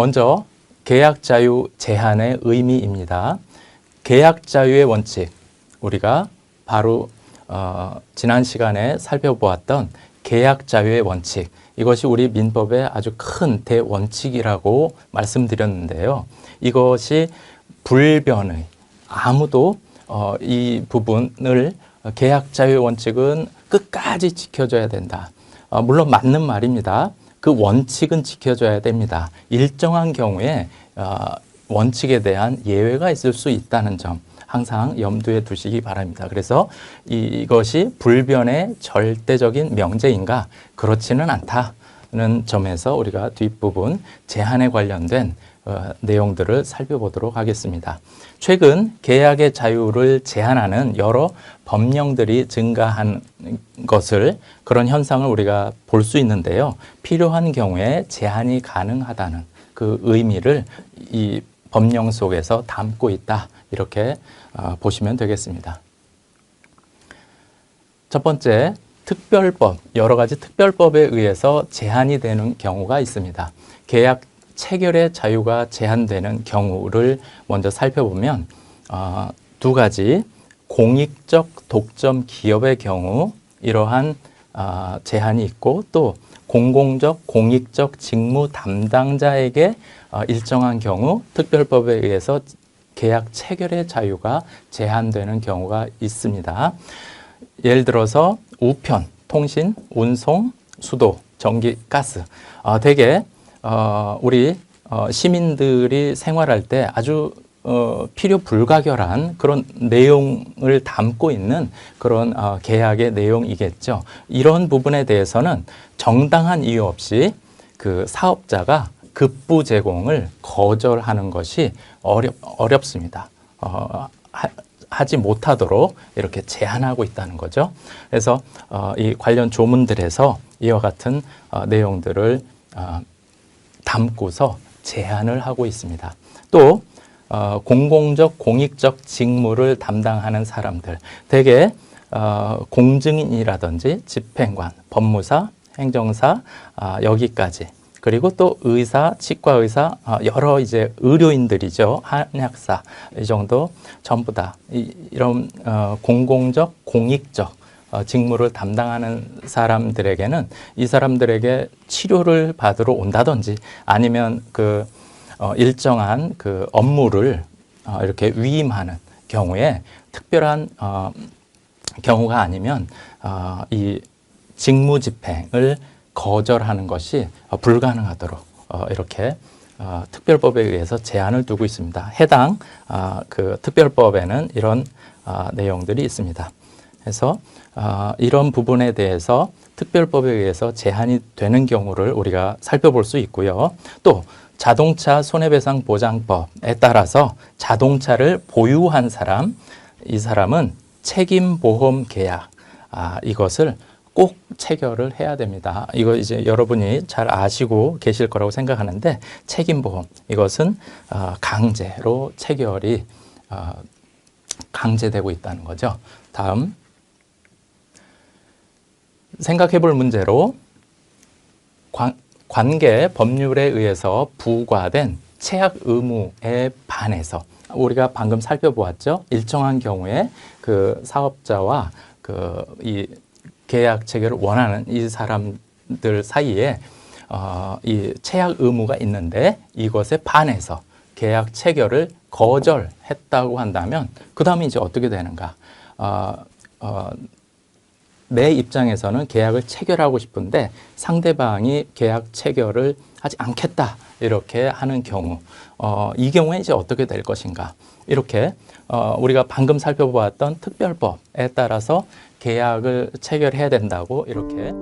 먼저 계약 자유 제한의 의미입니다. 계약 자유의 원칙 우리가 바로 어, 지난 시간에 살펴보았던 계약 자유의 원칙 이것이 우리 민법의 아주 큰 대원칙이라고 말씀드렸는데요. 이것이 불변의 아무도 어, 이 부분을 계약 자유의 원칙은 끝까지 지켜줘야 된다. 어, 물론 맞는 말입니다. 그 원칙은 지켜줘야 됩니다. 일정한 경우에 어, 원칙에 대한 예외가 있을 수 있다는 점 항상 염두에 두시기 바랍니다. 그래서 이것이 불변의 절대적인 명제인가 그렇지는 않다는 점에서 우리가 뒷부분 제한에 관련된 어, 내용들을 살펴보도록 하겠습니다. 최근 계약의 자유를 제한하는 여러 법령들이 증가한 것을 그런 현상을 우리가 볼 수 있는데요. 필요한 경우에 제한이 가능하다는 그 의미를 이 법령 속에서 담고 있다. 이렇게 어, 보시면 되겠습니다. 첫 번째, 특별법, 여러 가지 특별법에 의해서 제한이 되는 경우가 있습니다. 계약 체결의 자유가 제한되는 경우를 먼저 살펴보면 어, 두 가지 공익적 독점 기업의 경우 이러한 어, 제한이 있고 또 공공적 공익적 직무 담당자에게 어, 일정한 경우 특별법에 의해서 계약 체결의 자유가 제한되는 경우가 있습니다. 예를 들어서 우편, 통신, 운송, 수도, 전기, 가스. 어, 대개 어, 우리 어, 시민들이 생활할 때 아주 어, 필요 불가결한 그런 내용을 담고 있는 그런 어, 계약의 내용이겠죠. 이런 부분에 대해서는 정당한 이유 없이 그 사업자가 급부 제공을 거절하는 것이 어렵, 어렵습니다. 어, 하, 하지 못하도록 이렇게 제한하고 있다는 거죠. 그래서 어, 이 관련 조문들에서 이와 같은 어, 내용들을 어, 담고서 제한을 하고 있습니다. 또 어, 공공적 공익적 직무를 담당하는 사람들 대개 어, 공증인이라든지 집행관, 법무사, 행정사 아, 여기까지 그리고 또 의사, 치과 의사, 어, 여러 이제 의료인들이죠. 한약사 이 정도 전부 다 이, 이런 어, 공공적, 공익적 어, 직무를 담당하는 사람들에게는 이 사람들에게 치료를 받으러 온다든지 아니면 그 어, 일정한 그 업무를 어, 이렇게 위임하는 경우에 특별한 어, 경우가 아니면 어, 이 직무 집행을 거절하는 것이 어, 불가능하도록 어, 이렇게 어, 특별법에 의해서 제한을 두고 있습니다. 해당 어, 그 특별법에는 이런 어, 내용들이 있습니다. 그래서 어, 이런 부분에 대해서 특별법에 의해서 제한이 되는 경우를 우리가 살펴볼 수 있고요. 또 자동차 손해배상 보장법에 따라서 자동차를 보유한 사람, 이 사람은 책임보험 계약 아, 이것을 꼭 체결을 해야 됩니다. 이거 이제 여러분이 잘 아시고 계실 거라고 생각하는데 책임보험 이것은 어, 강제로 체결이 어, 강제되고 있다는 거죠. 다음 생각해 볼 문제로 관, 관계 법률에 의해서 부과된 체약 의무에 반해서 우리가 방금 살펴보았죠. 일정한 경우에 그 사업자와 그 이 계약 체결을 원하는 이 사람들 사이에 어, 이 체약 의무가 있는데 이것에 반해서 계약 체결을 거절했다고 한다면 그 다음에 이제 어떻게 되는가? 어, 어, 내 입장에서는 계약을 체결하고 싶은데 상대방이 계약 체결을 하지 않겠다 이렇게 하는 경우 어, 이 경우에 이제 어떻게 될 것인가? 이렇게 어, 우리가 방금 살펴보았던 특별법에 따라서 계약을 체결해야 된다고 이렇게